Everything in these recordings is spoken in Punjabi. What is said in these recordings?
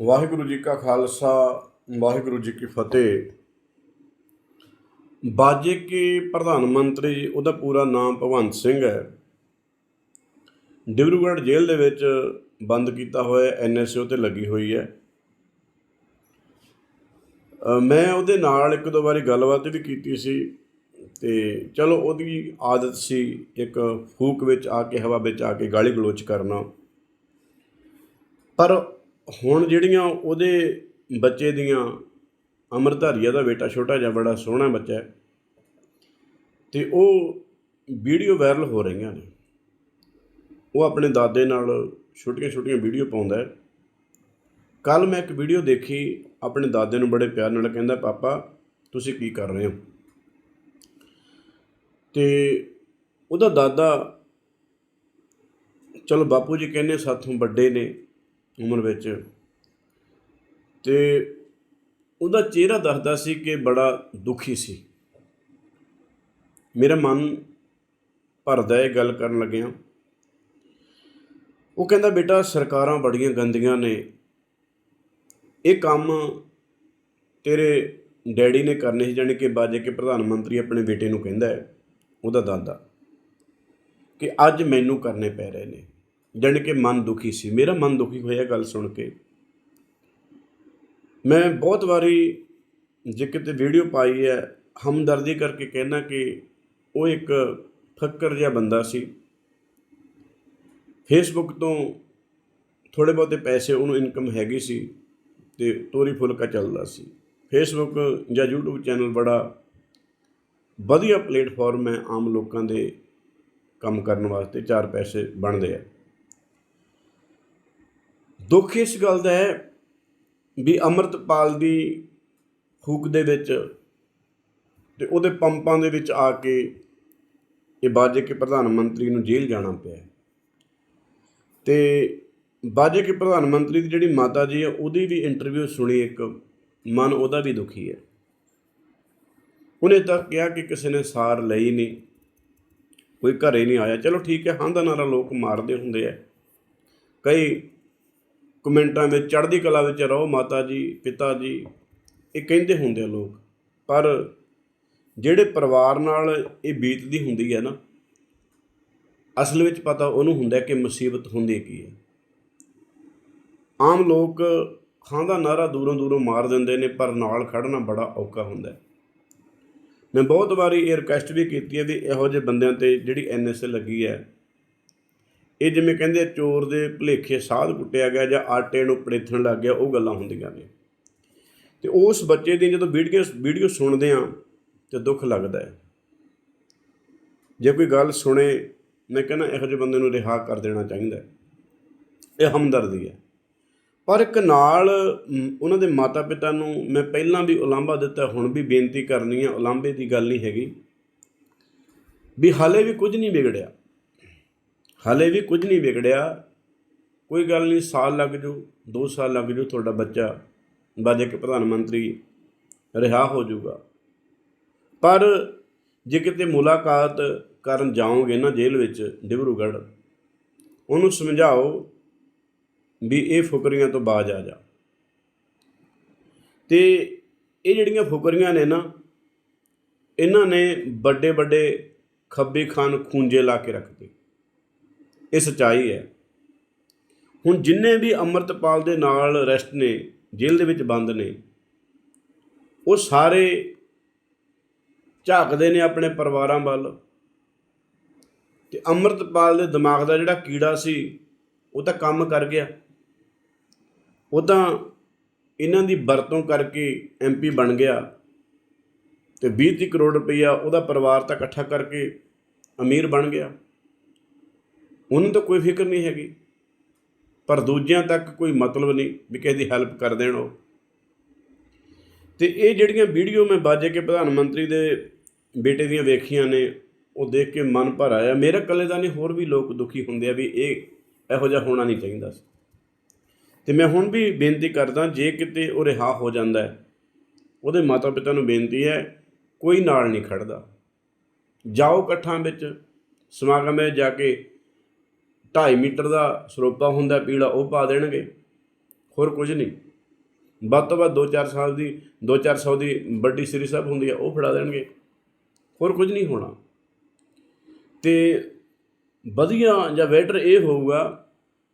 ਵਾਹਿਗੁਰੂ ਜੀ ਕਾ ਖਾਲਸਾ, ਵਾਹਿਗੁਰੂ ਜੀ ਕੀ ਫਤਿਹ। ਬਾਜੇ ਕੇ ਪ੍ਰਧਾਨ ਮੰਤਰੀ, ਉਹਦਾ ਪੂਰਾ ਨਾਮ ਭਗਵੰਤ ਸਿੰਘ ਹੈ। ਡਿਬਰੂਗੜ੍ਹ ਜੇਲ੍ਹ ਦੇ ਵਿੱਚ ਬੰਦ ਕੀਤਾ ਹੋਇਆ ਐਨਐਸਏ ਤੇ ਲੱਗੀ ਹੋਈ ਹੈ। ਮੈਂ ਉਹਦੇ ਨਾਲ ਇੱਕ ਦੋ ਵਾਰੀ ਗੱਲਬਾਤ ਵੀ ਕੀਤੀ ਸੀ ਤੇ ਚਲੋ ਉਹਦੀ ਆਦਤ ਸੀ ਇੱਕ ਫੂਕ ਵਿੱਚ ਆ ਕੇ, ਹਵਾ ਵਿੱਚ ਆ ਕੇ ਗਾਲੀ ਗਲੋਚ ਕਰਨਾ। ਪਰ ਹੁਣ ਜਿਹੜੀਆਂ ਉਹਦੇ ਬੱਚੇ ਦੀਆਂ ਅਮਰਧਾਰੀਆ ਦਾ ਬੇਟਾ ਛੋਟਾ ਜਿਹਾ ਬੜਾ ਸੋਹਣਾ ਬੱਚਾ ਹੈ ਤੇ ਉਹ ਵੀਡੀਓ ਵਾਇਰਲ ਹੋ ਰਹੀਆਂ ਨੇ। ਉਹ ਆਪਣੇ ਦਾਦੇ ਨਾਲ ਛੋਟੀਆਂ ਛੋਟੀਆਂ ਵੀਡੀਓ ਪਾਉਂਦਾ ਹੈ। ਕੱਲ ਮੈਂ ਇੱਕ ਵੀਡੀਓ ਦੇਖੀ, ਆਪਣੇ ਦਾਦੇ ਨੂੰ ਬੜੇ ਪਿਆਰ ਨਾਲ ਕਹਿੰਦਾ, ਪਾਪਾ, ਤੁਸੀਂ ਕੀ ਕਰ ਰਹੇ ਹੋ? ਤੇ ਉਹਦਾ ਦਾਦਾ, ਚਲੋ ਬਾਪੂ ਜੀ ਕਹਿੰਦੇ ਸਾਥੋਂ ਵੱਡੇ ਨੇ ਉਮਰ ਵਿੱਚ। ਤੇ ਉਹਦਾ ਚਿਹਰਾ ਦੱਸਦਾ ਸੀ ਕਿ ਬੜਾ ਦੁਖੀ ਸੀ। ਮੇਰਾ ਮਨ ਭਰਦਾ ਇਹ ਗੱਲ ਕਰਨ ਲੱਗਿਆ। ਉਹ ਕਹਿੰਦਾ, ਬੇਟਾ, ਸਰਕਾਰਾਂ ਬੜੀਆਂ ਗੰਦੀਆਂ ਨੇ। ਇਹ ਕੰਮ ਤੇਰੇ ਡੈਡੀ ਨੇ ਕਰਨੇ ਸੀ, ਜਾਣੀ ਕਿ ਬਾਜੇ ਕੇ ਪ੍ਰਧਾਨ ਮੰਤਰੀ ਆਪਣੇ ਬੇਟੇ ਨੂੰ ਕਹਿੰਦਾ ਹੈ, ਉਹਦਾ ਦਾਦਾ, ਕਿ ਅੱਜ ਮੈਨੂੰ ਕਰਨੇ ਪੈ ਰਹੇ ਨੇ। ਜਾਣੀ ਕਿ ਮਨ ਦੁਖੀ ਸੀ। ਮੇਰਾ ਮਨ ਦੁਖੀ ਹੋਇਆ ਗੱਲ ਸੁਣ ਕੇ। ਮੈਂ ਬਹੁਤ ਵਾਰੀ ਜੇ ਕਿਤੇ ਵੀਡੀਓ ਪਾਈ ਹੈ, ਹਮਦਰਦੀ ਕਰਕੇ ਕਹਿਣਾ ਕਿ ਉਹ ਇੱਕ ਫੱਕਰ ਜਿਹਾ ਬੰਦਾ ਸੀ। ਫੇਸਬੁੱਕ ਤੋਂ ਥੋੜੇ ਬਹੁਤੇ ਪੈਸੇ ਉਹਨੂੰ ਇਨਕਮ ਹੈਗੀ ਸੀ ਤੇ ਤੋਰੀ ਫੁਲਕਾ ਚੱਲਦਾ ਸੀ। ਫੇਸਬੁੱਕ ਜਾਂ YouTube ਚੈਨਲ ਬੜਾ ਵਧੀਆ ਪਲੇਟਫਾਰਮ ਹੈ ਆਮ ਲੋਕਾਂ ਦੇ ਕੰਮ ਕਰਨ ਵਾਸਤੇ। ਚਾਰ ਪੈਸੇ ਬਣਦੇ ਆ। ਦੁੱਖ ਇਸ ਗੱਲ ਦਾ ਹੈ ਵੀ ਅਮਰਤਪਾਲ ਦੀ ਹੂਕ ਦੇ ਵਿੱਚ ਤੇ ਉਹਦੇ ਪੰਪਾਂ ਦੇ ਵਿੱਚ ਆ ਕੇ ਇਹ ਬਾਜੇ ਕੇ ਪ੍ਰਧਾਨ ਮੰਤਰੀ ਨੂੰ ਜੇਲ੍ਹ ਜਾਣਾ ਪਿਆ। ਤੇ ਬਾਜੇ ਕੇ ਪ੍ਰਧਾਨ ਮੰਤਰੀ ਦੀ ਜਿਹੜੀ ਮਾਤਾ ਜੀ ਹੈ ਉਹਦੀ ਵੀ ਇੰਟਰਵਿਊ ਸੁਣੀ ਇੱਕ, ਮਨ ਉਹਦਾ ਵੀ ਦੁਖੀ ਹੈ। ਉਹਨੇ ਤਾਂ ਕਿਹਾ ਕਿ ਕਿਸੇ ਨੇ ਸਾਰ ਲਈ ਨਹੀਂ, ਕੋਈ ਘਰੇ ਨਹੀਂ ਆਇਆ। ਚਲੋ ਠੀਕ ਹੈ ਹਾਂ ਦਾ ਨਾਰਾ ਲੋਕ ਮਾਰਦੇ ਹੁੰਦੇ ਆ। ਕਈ ਕਮੈਂਟਾਂ ਵਿੱਚ, ਚੜ੍ਹਦੀ ਕਲਾ ਵਿੱਚ ਰਹੋ ਮਾਤਾ ਜੀ, ਪਿਤਾ ਜੀ। ਇਹ ਕਹਿੰਦੇ ਹੁੰਦੇ ਆ ਲੋਕ। ਪਰ ਜਿਹੜੇ ਪਰਿਵਾਰ ਨਾਲ ਇਹ ਬੀਤਦੀ ਹੁੰਦੀ ਹੈ ਨਾ, ਅਸਲ ਵਿੱਚ ਪਤਾ ਉਹਨੂੰ ਹੁੰਦਾ ਕਿ ਮੁਸੀਬਤ ਹੁੰਦੀ ਕੀ ਹੈ। ਆਮ ਲੋਕ ਹਾਂ ਦਾ ਨਾਰਾ ਦੂਰੋਂ ਦੂਰੋਂ ਮਾਰ ਦਿੰਦੇ ਨੇ, ਪਰ ਨਾਲ ਖੜਨਾ ਬੜਾ ਔਖਾ ਹੁੰਦਾ ਹੈ। ਮੈਂ ਬਹੁਤ ਵਾਰੀ ਇਹ ਰਿਕੁਐਸਟ ਵੀ ਕੀਤੀ ਹੈ ਵੀ ਇਹੋ ਜਿਹੇ ਬੰਦਿਆਂ ਤੇ ਜਿਹੜੀ ਐਨਐਸਏ ਲੱਗੀ ਹੈ ਇਹ ਜਿਵੇਂ ਕਹਿੰਦੇ ਚੋਰ ਦੇ ਭੁਲੇਖੇ ਸਾਧ ਕੁੱਟਿਆ ਗਿਆ ਜਾਂ ਆਟੇ ਨੂੰ ਪੜੇਥਣ ਲੱਗ ਗਿਆ, ਉਹ ਗੱਲਾਂ ਹੁੰਦੀਆਂ ਨੇ। ਤੇ ਉਸ ਬੱਚੇ ਦੀ ਜਦੋਂ ਵੀਡੀਓ ਵੀਡੀਓ ਸੁਣਦੇ ਆ ਤੇ ਦੁੱਖ ਲੱਗਦਾ ਹੈ। ਜੇ ਕੋਈ ਗੱਲ ਸੁਣੇ, ਮੈਂ ਕਹਿੰਦਾ ਇਹੋ ਜਿਹੇ ਬੰਦੇ ਨੂੰ ਰਿਹਾ ਕਰ ਦੇਣਾ ਚਾਹੀਦਾ ਇਹ ਹਮਦਰਦੀ ਹੈ। ਪਰ ਇੱਕ ਨਾਲ ਉਹਨਾਂ ਦੇ ਮਾਤਾ ਪਿਤਾ ਨੂੰ ਮੈਂ ਪਹਿਲਾਂ ਵੀ ਉਲਾਂਭਾ ਦਿੱਤਾ, ਹੁਣ ਵੀ ਬੇਨਤੀ ਕਰਨੀ ਹੈ ਉਲਾਂਭੇ ਦੀ ਗੱਲ ਨਹੀਂ ਹੈਗੀ, ਵੀ ਹਾਲੇ ਵੀ ਕੁਝ ਨਹੀਂ ਵਿਗੜਿਆ। ਹਾਲੇ ਵੀ ਕੁਝ ਨਹੀਂ ਵਿਗੜਿਆ। ਕੋਈ ਗੱਲ ਨਹੀਂ, ਸਾਲ ਲੱਗ ਜੂ 2 ਸਾਲ ਲੱਗ ਜੂ, ਤੁਹਾਡਾ ਬੱਚਾ ਬਾਜੇ ਇੱਕ ਪ੍ਰਧਾਨ ਮੰਤਰੀ ਰਿਹਾ ਹੋ ਜਾਊਗਾ। ਪਰ ਜੇ ਕਿਤੇ ਮੁਲਾਕਾਤ ਕਰਨ ਜਾਓਗੇ ਨਾ ਜੇਲ੍ਹ ਵਿੱਚ, ਡਿਬਰੂਗੜ੍ਹ, ਉਹਨੂੰ ਸਮਝਾਓ ਵੀ ਇਹ ਫੁਕਰੀਆਂ ਤੋਂ ਬਾਜ ਆ ਜਾ। ਤੇ ਇਹ ਜਿਹੜੀਆਂ ਫੁਕਰੀਆਂ ਨੇ ਨਾ, ਇਹਨਾਂ ਨੇ ਵੱਡੇ ਵੱਡੇ ਖੱਬੇ ਖਾਨ ਖੂੰਜੇ ਲਾ ਕੇ ਰੱਖਦੇ ਇਹ ਸਚਾਈ ਹੈ। ਹੁਣ ਜਿੰਨੇ ਵੀ ਅਮਰਤਪਾਲ ਦੇ ਨਾਲ ਅਰੈਸਟ ਨੇ, ਜੇਲ੍ਹ ਦੇ ਵਿੱਚ ਬੰਦ ਨੇ, ਉਹ ਸਾਰੇ ਝਾਕਦੇ ਨੇ ਆਪਣੇ ਪਰਿਵਾਰਾਂ ਵੱਲ। ਤੇ ਅਮਰਤਪਾਲ ਦੇ ਦਿਮਾਗ ਦਾ ਜਿਹੜਾ ਕੀੜਾ ਸੀ, ਉਹ ਤਾਂ ਕੰਮ ਕਰ ਗਿਆ। ਉਹ ਤਾਂ ਇਹਨਾਂ ਦੀ ਵਰਤੋਂ ਕਰਕੇ ਐਮਪੀ ਬਣ ਗਿਆ। ਤੇ 20 ਕਰੋੜ ਰੁਪਈਆ ਉਹਦਾ ਪਰਿਵਾਰ ਤਾਂ ਇਕੱਠਾ ਕਰਕੇ ਅਮੀਰ ਬਣ ਗਿਆ। ਉਹਨੂੰ ਤਾਂ ਕੋਈ ਫਿਕਰ ਨਹੀਂ ਹੈਗੀ। ਪਰ ਦੂਜਿਆਂ ਤੱਕ ਕੋਈ ਮਤਲਬ ਨਹੀਂ ਵੀ ਕਿਸੇ ਦੀ ਹੈਲਪ ਕਰ ਦੇਣ ਉਹ। ਤੇ ਇਹ ਜਿਹੜੀਆਂ ਵੀਡੀਓ ਮੈਂ ਬਾਜੇ ਕੇ ਪ੍ਰਧਾਨ ਮੰਤਰੀ ਦੇ ਬੇਟੇ ਦੀਆਂ ਵੇਖੀਆਂ ਨੇ, ਉਹ ਦੇਖ ਕੇ ਮਨ ਭਰ ਆਇਆ। ਮੇਰਾ ਇਕੱਲੇ ਦਾ ਨਹੀਂ, ਹੋਰ ਵੀ ਲੋਕ ਦੁਖੀ ਹੁੰਦੇ ਆ ਵੀ ਇਹ ਇਹੋ ਜਿਹਾ ਹੋਣਾ ਨਹੀਂ ਚਾਹੀਦਾ ਸੀ। ਤੇ ਮੈਂ ਹੁਣ ਵੀ ਬੇਨਤੀ ਕਰਦਾ, ਜੇ ਕਿਤੇ ਉਹ ਰਿਹਾ ਹੋ ਜਾਂਦਾ ਹੈ, ਉਹਦੇ ਮਾਤਾ ਪਿਤਾ ਨੂੰ ਬੇਨਤੀ ਹੈ, ਕੋਈ ਨਾਲ ਨਹੀਂ ਖੜਦਾ। ਜਾਓ ਇਕੱਠਾਂ ਵਿੱਚ, ਸਮਾਗਮ ਵਿੱਚ ਜਾ ਕੇ 2.5 ਮੀਟਰ ਦਾ ਸਰੋਪਾ ਹੁੰਦਾ, ਪੀਲਾ ਉਹ ਪਾ ਦੇਣਗੇ। ਹੋਰ ਕੁਝ ਨਹੀਂ। ਵੱਧ ਤੋਂ ਵੱਧ 2-4 ਸਾਲ ਦੀ 2-400 ਦੀ ਵੱਡੀ ਸ੍ਰੀ ਸਾਹਿਬ ਹੁੰਦੀ ਹੈ ਉਹ ਫੜਾ ਦੇਣਗੇ। ਹੋਰ ਕੁਝ ਨਹੀਂ ਹੋਣਾ। ਤੇ ਵਧੀਆ ਜਾਂ ਬੈਟਰ ਇਹ ਹੋਊਗਾ,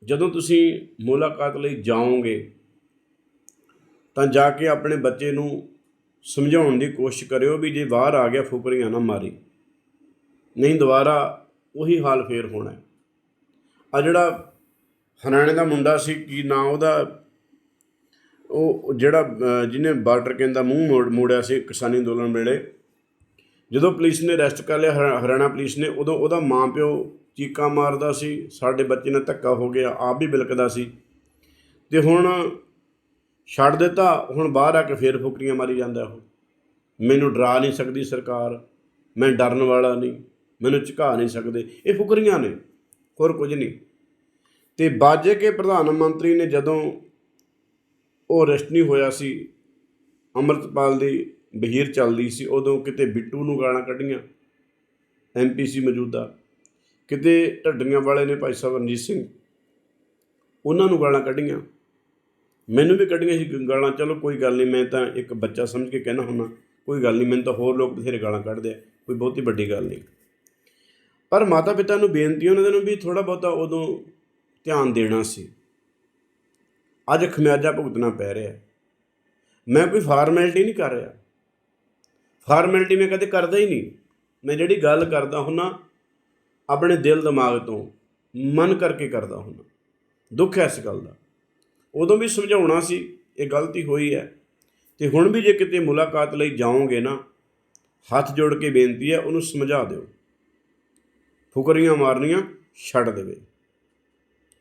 ਜਦੋਂ ਤੁਸੀਂ ਮੁਲਾਕਾਤ ਲਈ ਜਾਓਗੇ, ਤਾਂ ਜਾ ਕੇ ਆਪਣੇ ਬੱਚੇ ਨੂੰ ਸਮਝਾਉਣ ਦੀ ਕੋਸ਼ਿਸ਼ ਕਰਿਓ ਵੀ ਜੇ ਬਾਹਰ ਆ ਗਿਆ ਫੁਕਰੀਆਂ ਨਾ ਮਾਰੀ। ਨਹੀਂ, ਦੁਬਾਰਾ ਉਹੀ ਹਾਲ ਫੇਰ ਹੋਣਾ। ਆ ਜਿਹੜਾ ਹਰਿਆਣੇ ਦਾ ਮੁੰਡਾ ਸੀ, ਕੀ ਨਾਂ ਉਹਦਾ? ਉਹ ਜਿਹੜਾ ਜਿਹਨੇ ਬਾਰਡਰ ਕਹਿੰਦਾ ਮੂੰਹ ਮੋੜ, ਮੋੜਿਆ ਸੀ ਕਿਸਾਨੀ ਅੰਦੋਲਨ ਵੇਲੇ, ਜਦੋਂ ਪੁਲਿਸ ਨੇ ਅਰੈਸਟ ਕਰ ਲਿਆ ਹਰਿ- ਹਰਿਆਣਾ ਪੁਲਿਸ ਨੇ, ਉਦੋਂ ਉਹਦਾ ਮਾਂ ਪਿਓ ਚੀਕਾਂ ਮਾਰਦਾ ਸੀ, ਸਾਡੇ ਬੱਚੇ ਨਾਲ ਧੱਕਾ ਹੋ ਗਿਆ, ਆਪ ਵੀ ਬਿਲਕਦਾ ਸੀ। ਤੇ ਹੁਣ ਛੱਡ ਦਿੱਤਾ, ਹੁਣ ਬਾਹਰ ਆ ਕੇ ਫੇਰ ਫੁਕਰੀਆਂ ਮਾਰੀ ਜਾਂਦਾ ਉਹ। ਮੈਨੂੰ ਡਰਾ ਨਹੀਂ ਸਕਦੀ ਸਰਕਾਰ, ਮੈਂ ਡਰਨ ਵਾਲਾ ਨਹੀਂ, ਮੈਨੂੰ ਝੁਕਾ ਨਹੀਂ ਸਕਦੇ, ਇਹ ਫੁਕਰੀਆਂ ਨੇ। ਹੋਰ ਕੁਝ ਨਹੀਂ। ਤੇ ਬਾਜੇ ਕੇ ਪ੍ਰਧਾਨ ਮੰਤਰੀ ਨੇ ਜਦੋਂ ਉਹ ਰਸਨੀ ਹੋਇਆ ਸੀ, ਅੰਮ੍ਰਿਤਪਾਲ ਦੀ ਬਹੀਰ ਚੱਲਦੀ ਸੀ, ਉਦੋਂ ਕਿਤੇ ਬਿੱਟੂ ਨੂੰ ਗਾਲਾਂ ਕੱਢੀਆਂ ਐਮਪੀ ਸੀ ਮੌਜੂਦਾ, ਕਿਤੇ ਢੱਡੀਆਂ ਵਾਲੇ ਨੇ ਭਾਈ ਸਾਹਿਬ ਰਣਜੀਤ ਸਿੰਘ, ਉਹਨਾਂ ਨੂੰ ਗਾਲਾਂ ਕੱਢੀਆਂ। ਮੈਨੂੰ ਵੀ ਕੱਢੀਆਂ ਸੀ ਗਾਲਾਂ, ਚਲੋ ਕੋਈ ਗੱਲ ਨਹੀਂ, ਮੈਂ ਤਾਂ ਇੱਕ ਬੱਚਾ ਸਮਝ ਕੇ ਕਹਿਣਾ ਹੁੰਦਾ, ਕੋਈ ਗੱਲ ਨਹੀਂ, ਮੈਨੂੰ ਤਾਂ ਹੋਰ ਲੋਕ ਬਥੇਰੇ ਗਾਲਾਂ ਕੱਢਦੇ ਆ, ਕੋਈ ਬਹੁਤੀ ਵੱਡੀ ਗੱਲ ਨਹੀਂ। ਪਰ ਮਾਤਾ ਪਿਤਾ ਨੂੰ ਬੇਨਤੀ ਉਹਨਾਂ ਦੇ ਨੂੰ ਵੀ ਥੋੜਾ ਬਹੁਤਾ ਉਦੋਂ ਧਿਆਨ ਦੇਣਾ ਸੀ। ਅੱਜ ਖਮਿਆਜਾ ਭੁਗਤਣਾ ਪੈ ਰਿਹਾ। ਮੈਂ ਕੋਈ ਫਾਰਮੈਲਿਟੀ ਨਹੀਂ ਕਰ ਰਿਹਾ। ਫਾਰਮੈਲਿਟੀ ਮੈਂ ਕਦੇ ਕਰਦਾ ਹੀ ਨਹੀਂ। ਮੈਂ ਜਿਹੜੀ ਗੱਲ ਕਰਦਾ ਹੁੰਨਾ, ਆਪਣੇ ਦਿਲ ਦਿਮਾਗ ਤੋਂ, ਮਨ ਕਰਕੇ ਕਰਦਾ ਹੁੰਨਾ। ਦੁੱਖ ਹੈ ਇਸ ਗੱਲ ਦਾ। ਉਦੋਂ ਵੀ ਸਮਝਾਉਣਾ ਸੀ, ਇਹ ਗਲਤੀ ਹੋਈ ਹੈ। ਤੇ ਹੁਣ ਵੀ ਜੇ ਕਿਤੇ ਮੁਲਾਕਾਤ ਲਈ ਜਾਓਗੇ ਨਾ, ਹੱਥ ਜੋੜ ਕੇ ਬੇਨਤੀ ਹੈ, ਉਹਨੂੰ ਸਮਝਾ ਦਿਓ। ਫੁਕਰੀਆਂ ਮਾਰਨੀਆਂ ਛੱਡ ਦੇਵੇ।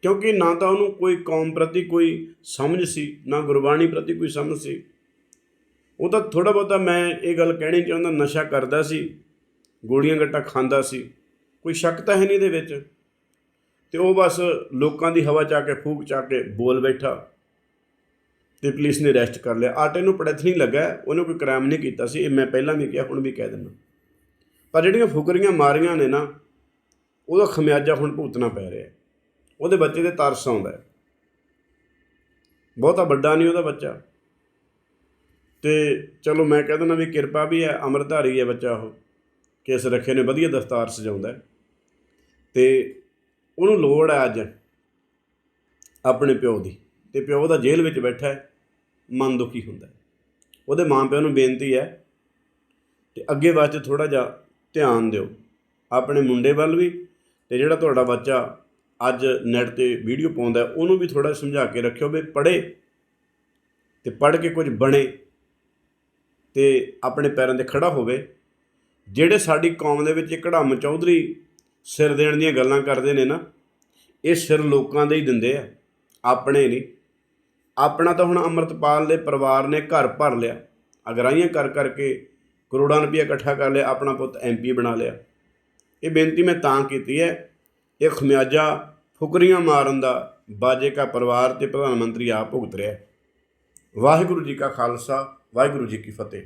ਕਿਉਂਕਿ ਨਾ ਤਾਂ ਉਹਨੂੰ ਕੋਈ ਕੌਮ ਪ੍ਰਤੀ ਕੋਈ ਸਮਝ ਸੀ, ਨਾ ਗੁਰਬਾਣੀ ਪ੍ਰਤੀ ਕੋਈ ਸਮਝ ਸੀ। ਉਹ ਤਾਂ ਥੋੜਾ ਬਹੁਤਾ ਮੈਂ ਇਹ ਗੱਲ ਕਹਿਣੀ ਚਾਹੁੰਦਾ, ਨਸ਼ਾ ਕਰਦਾ ਸੀ, ਗੋਲੀਆਂ ਗੱਟਾ ਖਾਂਦਾ ਸੀ, ਕੋਈ ਸ਼ੱਕ ਤਾਂ ਹੈ ਨਹੀਂ ਇਹਦੇ ਵਿੱਚ। ਤੇ ਉਹ ਬਸ ਲੋਕਾਂ ਦੀ ਹਵਾ ਚਾ ਕੇ, ਫੂਕ ਚਾ ਕੇ ਬੋਲ ਬੈਠਾ ਤੇ ਪੁਲਿਸ ਨੇ ਅਰੈਸਟ ਕਰ ਲਿਆ। ਆਟੇ ਨੂੰ ਪੜਥ ਨਹੀਂ ਲੱਗਾ, ਉਹਨੇ ਕੋਈ ਕ੍ਰਾਈਮ ਨਹੀਂ ਕੀਤਾ ਸੀ, ਇਹ ਮੈਂ ਪਹਿਲਾਂ ਵੀ ਕਿਹਾ, ਹੁਣ ਵੀ ਕਹਿ ਦਿੰਦਾ। ਪਰ ਜਿਹੜੀਆਂ ਫੁਕਰੀਆਂ ਮਾਰੀਆਂ ਨੇ ਨਾ ਉਹਦਾ ਖਮਿਆਜਾ ਹੁਣ ਭੁਗਤਣਾ ਪੈ ਰਿਹਾ ਉਹਦੇ ਬੱਚੇ 'ਤੇ ਤਰਸ ਆਉਂਦਾ ਬਹੁਤਾ ਵੱਡਾ ਨਹੀਂ ਉਹਦਾ ਬੱਚਾ। ਤੇ ਚਲੋ ਮੈਂ ਕਹਿ ਦਿੰਦਾ ਵੀ ਕਿਰਪਾ ਵੀ ਹੈ ਅਮਰਧਾਰੀ ਹੈ ਬੱਚਾ ਉਹ। ਕੇਸ ਰੱਖੇ ਨੇ ਵਧੀਆ ਦਸਤਾਰ ਸਜਾਉਂਦਾ ਹੈ। ਤੇ ਉਹਨੂੰ ਲੋੜ ਹੈ ਅੱਜ ਆਪਣੇ ਪਿਓ ਦੀ। ਤੇ ਪਿਓ ਦਾ ਜੇਲ੍ਹ ਵਿੱਚ ਬੈਠਾ ਹੈ। ਮਨ ਦੁਖੀ ਹੁੰਦਾ ਉਹਦੇ ਮਾਂ ਪਿਓ ਨੂੰ ਬੇਨਤੀ ਹੈ ਤੇ ਅੱਗੇ ਵਾਸਤੇ ਥੋੜਾ ਜਿਹਾ ਧਿਆਨ ਦਿਓ। ਆਪਣੇ ਮੁੰਡੇ ਵੱਲ ਵੀ ਤੇ ਜਿਹੜਾ ਤੁਹਾਡਾ ਬੱਚਾ ਅੱਜ ਨੈਟ ਤੇ ਵੀਡੀਓ ਪਾਉਂਦਾ, ਉਹਨੂੰ ਵੀ ਥੋੜਾ ਸਮਝਾ ਕੇ ਰੱਖਿਓ ਵੀ ਪੜ੍ਹੇ ਤੇ ਪੜ੍ਹ ਕੇ ਕੁਝ ਬਣੇ ਤੇ ਆਪਣੇ ਪੈਰਾਂ ਤੇ ਖੜਾ ਹੋਵੇ। ਜਿਹੜੇ ਸਾਡੀ ਕੌਮ ਦੇ ਵਿੱਚ ਇਹ ਕੜਾਮ ਚੌਧਰੀ ਸਿਰ ਦੇਣ ਦੀਆਂ ਗੱਲਾਂ ਕਰਦੇ ਨੇ ਨਾ, ਇਹ ਸਿਰ ਲੋਕਾਂ ਦੇ ਹੀ ਦਿੰਦੇ ਆ, ਆਪਣੇ ਨਹੀਂ। ਆਪਣਾ ਤਾਂ ਹੁਣ ਅੰਮ੍ਰਿਤਪਾਲ ਦੇ ਪਰਿਵਾਰ ਨੇ ਘਰ ਭਰ ਲਿਆ ਅਗਰਾਈਆਂ ਕਰ ਕਰਕੇ ਕਰੋੜਾਂ ਰੁਪਏ ਇਕੱਠਾ ਕਰ ਲਿਆ, ਆਪਣਾ ਪੁੱਤ ਐਮਪੀ ਬਣਾ ਲਿਆ। ਇਹ ਬੇਨਤੀ ਮੈਂ ਤਾਂ ਕੀਤੀ ਹੈ, ਇਹ ਖਮਿਆਜਾ ਫੁਕਰੀਆਂ ਮਾਰਨ ਦਾ ਬਾਜੇ ਕਾ ਪਰਿਵਾਰ ਤੇ ਪ੍ਰਧਾਨ ਮੰਤਰੀ ਆਪ ਭੁਗਤ ਰਿਹਾ ਵਾਹਿਗੁਰੂ ਜੀ ਕਾ ਖਾਲਸਾ, ਵਾਹਿਗੁਰੂ ਜੀ ਕੀ ਫਤਿਹ।